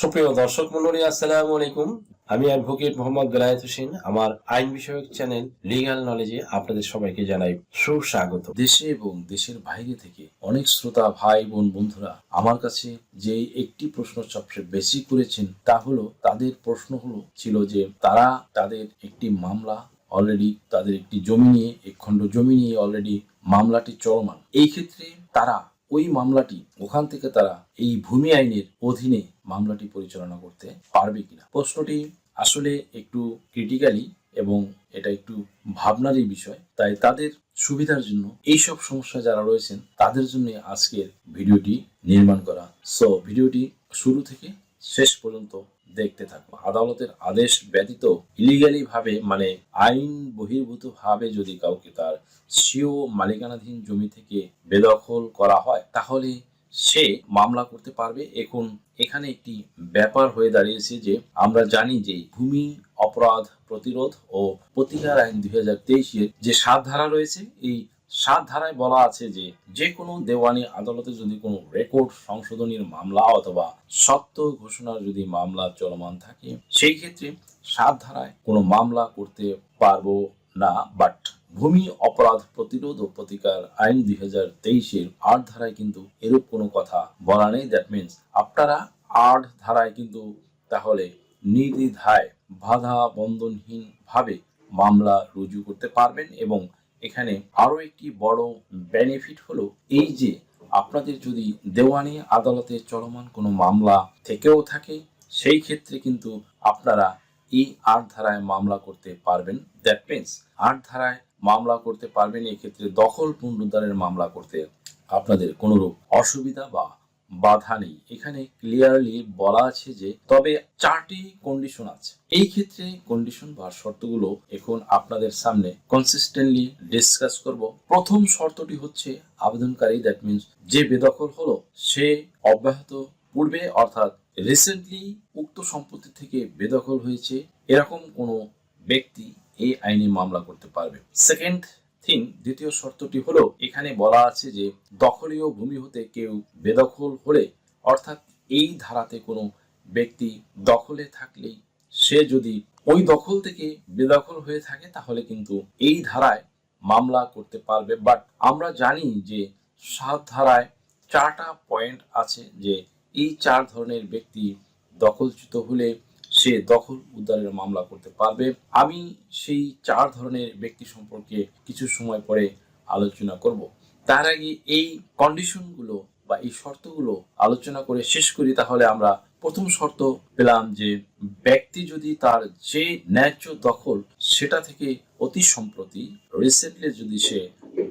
সুপ্রিয় দর্শক মন্ডলী আসসালামু আলাইকুম। আমি অ্যাডভোকেট মোহাম্মদ বেলায়েত হোসেন। আমার আইন বিষয়ক চ্যানেল লিগ্যাল নলেজে আপনাদের সবাইকে জানাই সুস্বাগত। দেশে এবং দেশের বাইরে থেকে অনেক শ্রোতা, ভাই, বোন, বন্ধুরা আমার কাছে যে একটি প্রশ্ন সবচেয়ে বেশি করেছেন, তা হলো, তাদের প্রশ্ন হলো, ছিল যে তারা তাদের একটি মামলা অলরেডি তাদের একটি জমি নিয়ে এক খণ্ড জমি নিয়ে অলরেডি মামলাটি চলমান। এই ক্ষেত্রে তারা ওই মামলাটি, ওখান থেকে তারা এই ভূমি আইনের অধীনে মামলাটি পরিচালনা করতে পারবে কিনা? প্রশ্নটি আসলে একটু ক্রিটিক্যালি এবং এটা একটু ভাবনারই বিষয়। তাই তাদের সুবিধার জন্য এই সব সমস্যা যারা রয়েছেন, তাদের জন্য আজকের ভিডিওটি নির্মাণ করা। সো ভিডিওটি শুরু থেকে শেষ পর্যন্ত দেখতে থাকব আদালতের আদেশ ব্যতীত ইলিগালি ভাবে মানে আইন বহির্ভূত ভাবে যদি কাউকে তার স্বীয় মালিকানাধীন জমি থেকে বেদখল করা হয়, তাহলে সে মামলা করতে পারবে। এখন এখানে একটি ব্যাপার হয়ে দাঁড়িয়েছে যে, আমরা জানি যে ভূমি অপরাধ প্রতিরোধ ও প্রতিকার আইন দুই হাজার তেইশের যে সাত ধারা রয়েছে, এই সাত ধারায় বলা আছে যে যে কোনো দেওয়ানি আদালতে যদি কোনো রেকর্ড সংশোধনীর মামলা অথবা সত্য ঘোষণার যদি মামলা চলমান থাকে, সেই ক্ষেত্রে সাত ধারায় কোনো মামলা করতে পারব না। বাট ভূমি অপরাধ প্রতিরোধ ও প্রতিকার আইন দুই হাজার তেইশের আট ধারায় কিন্তু এরূপ কোনো কথা বলা নেই। দ্যাট মিনস আপনারা আট ধারায় কিন্তু তাহলে নির্দ্বিধায় বাধা বন্ধনহীন ভাবে মামলা রুজু করতে পারবেন এবং এখানে আরও একটি বড় বেনিফিট হলো এই যে আপনাদের যদি দেওয়ানি আদালতে চলমান কোনো মামলা থেকেও থাকে, সেই ক্ষেত্রে কিন্তু আপনারা এই আট ধারায় মামলা করতে পারবেন। দ্যাট মিনস আট ধারায় মামলা করতে পারবেন, এক্ষেত্রে দখল পুনরুদ্ধারের মামলা করতে আপনাদের কোনোরূপ অসুবিধা বা বাধা নেই। এখানে ক্লিয়ারলি বলা আছে যে তবে চারটি কন্ডিশন আছে। এই ক্ষেত্রে কন্ডিশন বা শর্তগুলো এখন আপনাদের সামনে কনসিস্টেন্টলি ডিসকাস করব। প্রথম শর্তটি হচ্ছে আবেদনকারী দ্যাট মিনস যে বেদখল হলো, সে অব্যাহত পূর্বে অর্থাৎ রিসেন্টলি উক্ত সম্পত্তি থেকে বেদখল হয়েছে, এরকম কোনো ব্যক্তি এই আইনে মামলা করতে পারবে। সেকেন্ড থিং দ্বিতীয় শর্তটি হলো, এখানে বলা আছে যে দখলীয় ভূমি হতে কেউ বেদখল হলে, অর্থাৎ এই ধারাতে কোনো ব্যক্তি দখলে থাকলেই সে যদি ওই দখল থেকে বেদখল হয়ে থাকে, তাহলে কিন্তু এই ধারায় মামলা করতে পারবে। বাট আমরা জানি যে সাত ধারায় চারটা পয়েন্ট আছে যে এই চার ধরনের ব্যক্তি দখলচ্যুত হলে সে দখল উদ্ধারের মামলা করতে পারবে। আমি সেই চার ধরনের ব্যক্তি সম্পর্কে কিছু সময় পরে আলোচনা করব। তার আগে এই কন্ডিশনগুলো বা এই শর্তগুলো আলোচনা করে শেষ করি, তাহলে আমরা প্রথম শর্ত পেলাম যে ব্যক্তি যদি তার যে ন্যায্য দখল সেটা থেকে অতি সম্প্রতি রিসেন্টলি যদি সে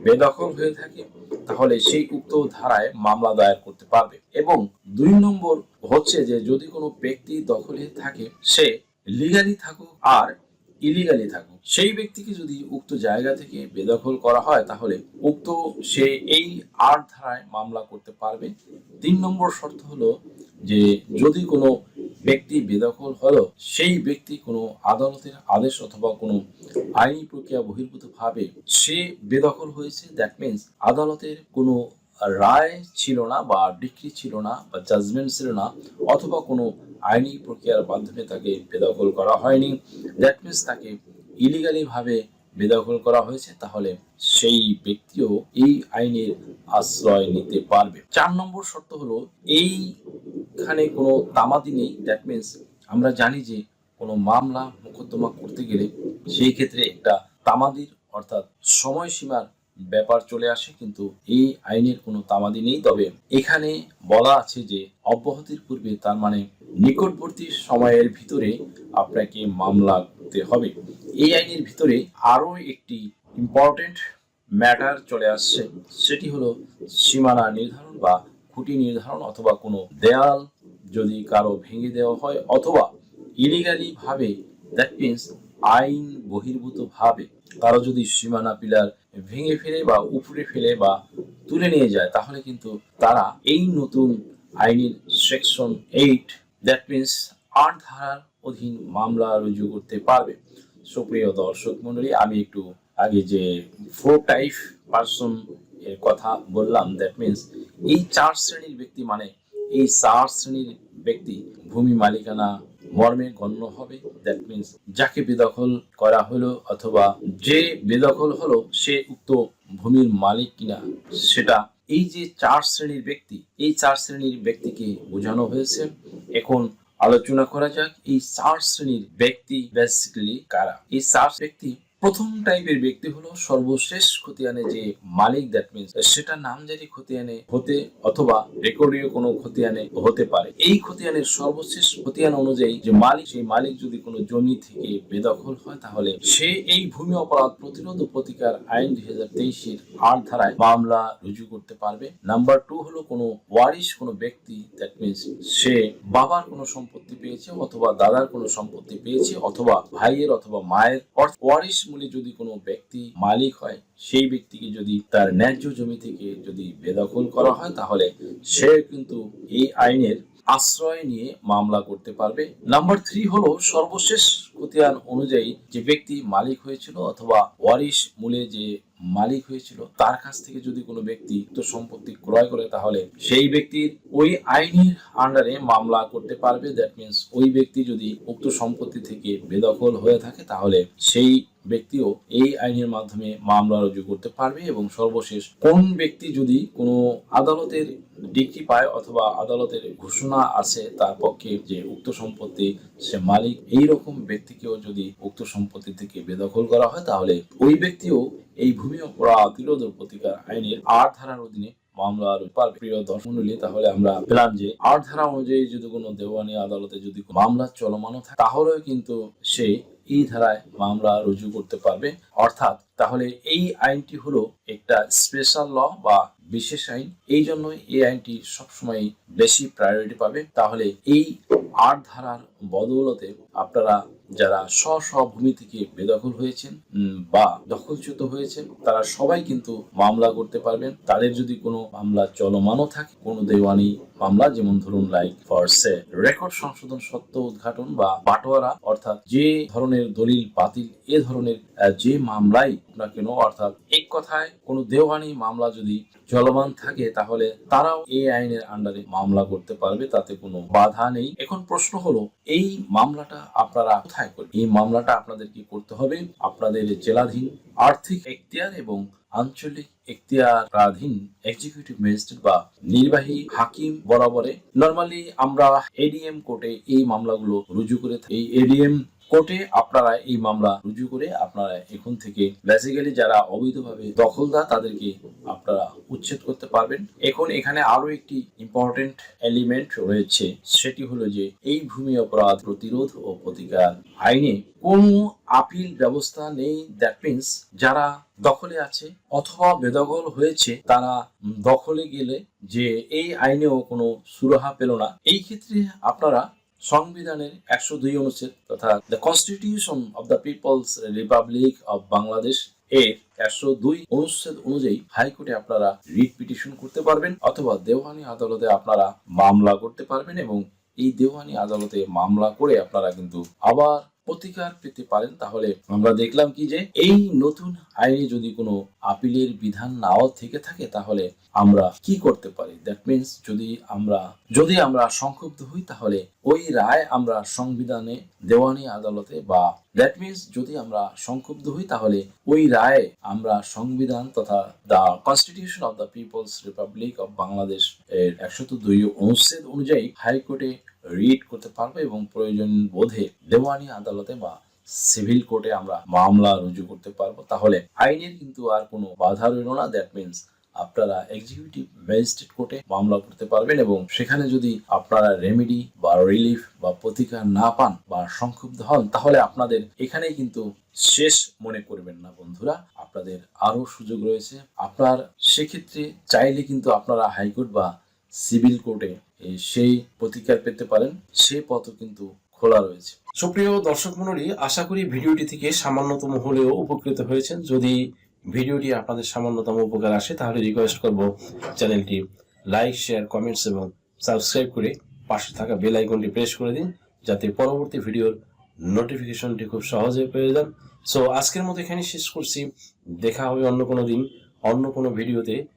বেদখল হয়ে থাকে, তাহলে সেই উক্ত ধারায় মামলা দায়ের করতে পারবে। এবং দুই নম্বর হচ্ছে যে যদি কোনো ব্যক্তি দখলে থাকে, সে লিগালি থাকুক আর ইলিগালি থাকুক, সেই ব্যক্তিকে যদি উক্ত জায়গা থেকে বেদখল করা হয়, তাহলে উক্ত সে এই আট ধারায় মামলা করতে পারবে। তিন নম্বর শর্ত হলো যে যদি কোনো ব্যক্তি বেদখল হলো, সেই ব্যক্তি কোনো আদালতের আদেশ অথবা কোনো আইনি প্রক্রিয়া বহির্ভূতভাবে সে বেদখল হয়েছে দ্যাট মিনস আদালতের কোনো রায় ছিল না বা ডিক্রি ছিল না বা জাজমেন্ট ছিল না, অথবা কোনো আইনি প্রক্রিয়ার মাধ্যমে তাকে বেদখল করা হয়নি। দ্যাট মিনস তাকে ইলিগালিভাবে বেদখল করা হয়েছে, তাহলে সেই ব্যক্তিও এই আইনের আশ্রয় নিতে পারবে। চার নম্বর শর্ত হলো, এইখানে কোনো তামাদি নেই। দ্যাট মিনস আমরা জানি যে কোনো মামলা, মোকদ্দমা করতে গেলে সেই ক্ষেত্রে একটা তামাদির অর্থাৎ সময়সীমার ব্যাপার চলে আসে, কিন্তু এই আইনের কোনো তামাদি নেই। তবে এখানে বলা আছে যে, অব্যাহতির পূর্বে তার মানে নিকটবর্তী সময়ের ভিতরে আপনাকে মামলা করতে হবে। এই আইনের ভিতরে আরও একটি ইম্পর্টেন্ট ম্যাটার চলে আসছে। সেটি হলো সীমানা নির্ধারণ বা খুঁটি নির্ধারণ অথবা কোনো দেয়াল যদি কারও ভেঙে দেওয়া হয় অথবা ইলিগালি ভাবে দ্যাট মিনস আইন বহির্ভূত ভাবে কারও যদি সীমানা পিলার ভেঙে ফেলে বা উপরে ফেলে বা তুলে নিয়ে যায়, তাহলে কিন্তু তারা এই নতুন আইনের সেকশন এইট দ্যাট মিনস আট ধারার অধীন মামলা রুজু করতে পারবে। সুপ্রিয় দর্শক মন্ডলী আমি একটু আগে যে ফোর টাইপ পার্সন এর কথা বললাম দ্যাট মিনস এই চার শ্রেণির ব্যক্তি মানে এই চার শ্রেণির ব্যক্তি ভূমি মালিকানা মর্মে গণ্য হবে। দ্যাট মিনস যাকে বেদখল করা হলো অথবা যে বেদখল হলো, সে উক্ত ভূমির মালিক কিনা সেটা এই যে চার শ্রেণির ব্যক্তি, এই চার শ্রেণির ব্যক্তিকে বোঝানো হয়েছে। এখন আলোচনা করা যাক, এই চার শ্রেণির ব্যক্তি বেসিক্যালি কারা? এই চার ব্যক্তি প্রথম টাইপের ব্যক্তি হলো সর্বশেষ খতিয়ানে যে মালিক দ্যাট মিনস সেটা নামজারি খতিয়ানে হতে অথবা রেকর্ডীয় কোনো খতিয়ানে হতে পারে। এই খতিয়ানের সর্বশেষ খতিয়ান অনুযায়ী যে মালিক, সেই মালিক যদি কোনো জমি থেকে বেদখল হয়, তাহলে সে এই ভূমি অপরাধ প্রতিরোধ প্রতিকার আইন দুই হাজার তেইশের আট ধারায় মামলা রুজু করতে পারবে। নাম্বার টু হলো কোনো ওয়ারিশ, কোনো ব্যক্তি দ্যাট মিনস সে বাবার কোনো সম্পত্তি পেয়েছে অথবা দাদার কোনো সম্পত্তি পেয়েছে অথবা ভাইয়ের অথবা মায়ের ওয়ারিশ মূলে যদি কোনো ব্যক্তি মালিক হয়, সেই ব্যক্তিকে যদি তার ন্যায্য জমি থেকে যদি বেদখল করা হয়, তাহলে সে কিন্তু এই আইনের আশ্রয় নিয়ে মামলা করতে পারবে। নাম্বার থ্রি হলো সর্বশেষ খতিয়ান অনুযায়ী যে ব্যক্তি মালিক হয়েছিল অথবা ওয়ারিশ মূলে যে মালিক হয়েছিল, তার কাছ থেকে যদি কোনো ব্যক্তি উক্ত সম্পত্তি ক্রয় করে, তাহলে সেই ব্যক্তির ওই আইনের আন্ডারে মামলা করতে পারবে। দ্যাট মিনস ওই ব্যক্তি যদি উক্ত সম্পত্তি থেকে বেদখল হয়ে থাকে, তাহলে সেই ব্যক্তিও এই আইনের মাধ্যমে মামলা রুজু করতে পারবে এবং সর্বশেষ কোন ব্যক্তি যদি কোনো আদালতের ডিগ্রি পায় অথবা আদালতের ঘোষণা আছে তার পক্ষে যে উক্ত সম্পত্তি সে মালিক এই রকম ব্যক্তিকেও যদি উক্ত সম্পত্তি থেকে বেদখল করা হয় তাহলে ওই ব্যক্তিও এই ভূমি অপরাধ প্রতিকার আইনের আট ধারার অধীনে মামলা পারবে। প্রিয় মণ্ডলী, তাহলে আমরা পেলাম যে আট ধারা অনুযায়ী যদি কোনো দেওয়ানি আদালতে যদি মামলা চলমানও থাকে তাহলেও কিন্তু সে এই ধারায় মামলা রুজু করতে পারবে। অর্থাৎ তাহলে এই আইনটি হলো একটা স্পেশাল ল বা বিশেষ আইন। এই জন্য এই আইনটি সবসময় বেশি প্রায়োরিটি পাবে। তাহলে এই আট ধারার বদৌলতে আপনারা যারা স্ব স্ব ভূমি থেকে বেদখল হয়েছেন বা দখলচ্যুত হয়েছেন, তারা সবাই কিন্তু মামলা করতে পারবেন। তাদের যদি কোনো মামলা চলমানও থাকে, কোনো দেওয়ানি মামলা, যেমন ধরুন লাইক ফর সে রেকর্ড সংশোধন সত্য উদ্ঘাটন বা বাটোয়ারা, অর্থাৎ যে ধরনের দলিল বাতিল, এ ধরনের যে মামলাই না কেন, অর্থাৎ এক কথায় কোনো দেওয়ানি মামলা যদি চলমান থাকে, তাহলে তারাও এই আইনের আন্ডারে মামলা করতে পারবে, তাতে কোনো বাধা নেই। এখন প্রশ্ন হলো, এই মামলাটা আপনারা কোথায় করবে? এই মামলাটা আপনাদের কি করতে হবে? আপনাদের জেলাধীন আর্থিক এখতিয়ার এবং আঞ্চলিক এখতিয়ারাধীন এক্সিকিউটিভ ম্যাজিস্ট্রেট বা নির্বাহী হাকিম বরাবরে নর্মালি আমরা এডিএম কোর্টে এই মামলাগুলো রুজু করে এই এডিএম কোর্টে আপনারা এই মামলা রুজু করে আপনারা এখন থেকে বেসিক্যালি যারা অবৈধভাবে দখলদার, তাদেরকে আপনারা উচ্ছেদ করতে পারবেন। এখন এখানে আরও একটি ইম্পর্টেন্ট এলিমেন্ট রয়েছে, সেটি হলো যে এই ভূমি অপরাধ প্রতিরোধ ও প্রতিকার আইনে কোনো আপিল ব্যবস্থা নেই। দ্যাট মিনস যারা দখলে আছে অথবা বেদখল হয়েছে, তারা দখলে গেলে যে এই আইনেও কোনো সুরাহা পেল না। এই ক্ষেত্রে আপনারা সংবিধানের একশো দুই অনুচ্ছেদ তথা the constitution of the people's republic of Bangladesh এর একশো দুই অনুচ্ছেদ অনুযায়ী হাইকোর্টে আপনারা রিট পিটিশন করতে পারবেন অথবা দেওয়ানি আদালতে আপনারা মামলা করতে পারবেন এবং এই দেওয়ানি আদালতে মামলা করে আপনারা কিন্তু আবার প্রতিকার পেতে পারেন, তাহলে আমরা দেখলাম কি যে এই নতুন আইনে যদি কোনো আপিলের বিধান নাও থেকে থাকে, তাহলে আমরা কি করতে পারি? দ্যাট মিন্স যদি আমরা যদি আমরা সংক্ষুব্ধ হই, তাহলে ওই রায় আমরা সংবিধানে দেওয়ানি আদালতে বা দ্যাট মিন্স যদি আমরা সংক্ষুব্ধ হই, তাহলে ওই রায় আমরা সংবিধান তথা the constitution of the people's republic of Bangladesh এর একশত দুই অনুচ্ছেদ অনুযায়ী হাইকোর্টে রিট করতে পারব এবং প্রয়োজন বোধে দেওয়ানি আদালতে বা সিভিল কোর্টে আমরা মামলা রুজু করতে পারব। তাহলে আইনের কিন্তু আর কোনো বাধা রইল না। দ্যাট মিনস আপনারা এক্সিকিউটিভ ম্যাজিস্ট্রেট কোর্টে মামলা করতে পারবেন এবং সেখানে যদি আপনারা রেমেডি বা রিলিফ বা প্রতিকার না পান বা সংক্ষুব্ধ হন, তাহলে আপনাদের এখানেই কিন্তু শেষ মনে করবেন না বন্ধুরা। আপনাদের আরও সুযোগ রয়েছে। আপনার সেক্ষেত্রে চাইলে কিন্তু আপনারা হাইকোর্ট বা সিভিল কোর্টে সেই প্রতিকার পেতে পারেন। সে পথও কিন্তু খোলা রয়েছে। সুপ্রিয় দর্শক মণ্ডলী, আশা করি ভিডিওটি থেকে সামান্যতম হলেও উপকৃত হয়েছেন। যদি ভিডিওটি আপনাদের সামান্যতম উপকার আসে, তাহলে রিকোয়েস্ট করব চ্যানেলটি লাইক শেয়ার কমেন্টস এবং সাবস্ক্রাইব করে পাশে থাকা বেল আইকনটি প্রেস করে দিন, যাতে পরবর্তী ভিডিওর নোটিফিকেশনটি খুব সহজে পেয়ে যান। সো আজকের মতো এখানে শেষ করছি। দেখা হবে অন্য কোনো দিন, অন্য কোনো ভিডিওতে।